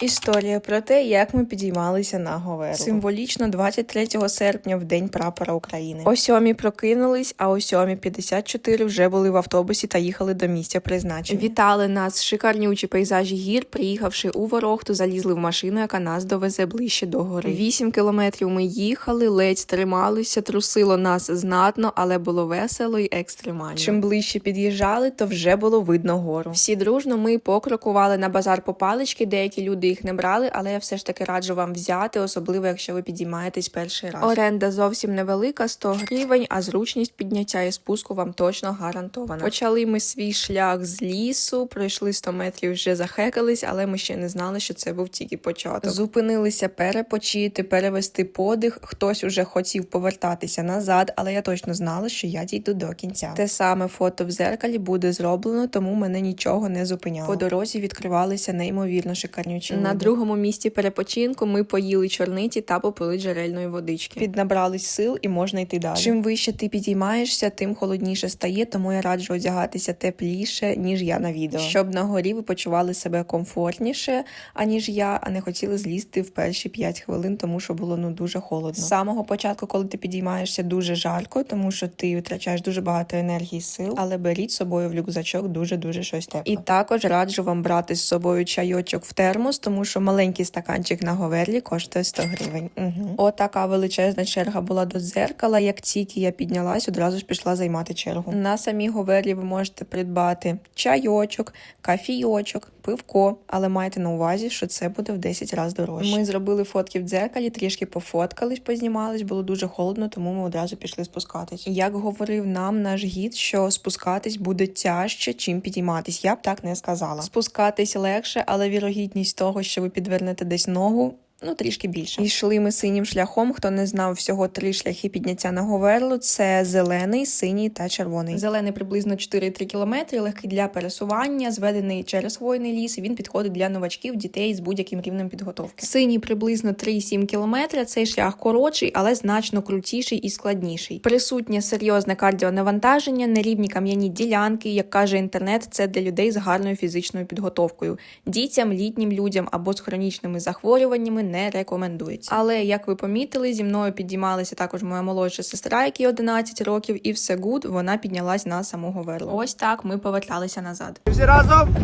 Історія про те, як ми підіймалися на Говерлу. Символічно 23 серпня в день прапора України. О сьомій прокинулись, а о сьомій 54 вже були в автобусі та їхали до місця призначення. Вітали нас шикарнючі пейзажі гір. Приїхавши у Ворохту, залізли в машину, яка нас довезе ближче до гори. Вісім кілометрів ми їхали, ледь трималися, трусило нас знатно, але було весело і екстремально. Чим ближче під'їжджали, то вже було видно гору. Всі дружно ми покрокували на базар по палички. Деякі люди їх не брали, але я все ж таки раджу вам взяти, особливо якщо ви підіймаєтесь перший раз. Оренда зовсім невелика, 100 гривень, а зручність підняття і спуску вам точно гарантована. Почали ми свій шлях з лісу, пройшли 100 метрів, вже захекались, але ми ще не знали, що це був тільки початок. Зупинилися перепочити, перевести подих. Хтось уже хотів повертатися назад, але я точно знала, що я дійду до кінця. Те саме фото в зеркалі буде зроблено, тому мене нічого не зупиняло. По дорозі відкривалися неймовірно шикарнючі. На другому місці перепочинку ми поїли чорниці та попили джерельної водички. Піднабрались сил і можна йти далі. Чим вище ти підіймаєшся, тим холодніше стає, тому я раджу одягатися тепліше, ніж я на відео. Щоб на горі ви почували себе комфортніше, аніж я, а не хотіли злізти в перші 5 хвилин, тому що було ну дуже холодно. З самого початку, коли ти підіймаєшся, дуже жарко, тому що ти витрачаєш дуже багато енергії і сил, але беріть з собою в рюкзачок дуже дуже щось тепле. І також раджу вам брати з собою чайочок в термос, тому що маленький стаканчик на говерлі коштує 100 гривень. Угу. Отака величезна черга була до дзеркала. Як тільки я піднялась, одразу ж пішла займати чергу. На самій говерлі ви можете придбати чайочок, кафійочок, пивко, але майте на увазі, що це буде в 10 разів дорожче. Ми зробили фотки в дзеркалі, трішки пофоткались, познімались, було дуже холодно, тому ми одразу пішли спускатись. Як говорив нам наш гід, що спускатись буде тяжче, чим підійматись. Я б так не сказала. Спускатись легше, але вірогідність того, що ви підвернете десь ногу. Ну, трішки більше. Йшли ми синім шляхом. Хто не знав всього три шляхи підняття на Говерлу, це зелений, синій та червоний. Зелений приблизно 4-3 кілометри, легкий для пересування, зведений через хвойний ліс. Він підходить для новачків, дітей з будь-яким рівнем підготовки. Синій приблизно 3,7 кілометри. Цей шлях коротший, але значно крутіший і складніший. Присутнє серйозне кардіонавантаження, нерівні кам'яні ділянки. Як каже інтернет, це для людей з гарною фізичною підготовкою. Дітям, літнім людям або з хронічними захворюваннями не рекомендується. Але як ви помітили, зі мною підіймалася також моя молодша сестра, якій 11 років, і все гуд, вона піднялась на самого верлу. Ось так ми поверталися назад. Всі разом?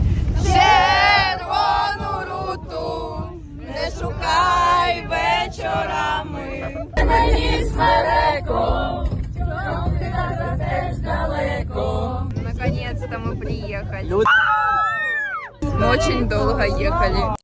Червону руту не шукай вечорами. Мені смереко, теж далеко. Наконец-то мы приехали. Мы очень долго ехали.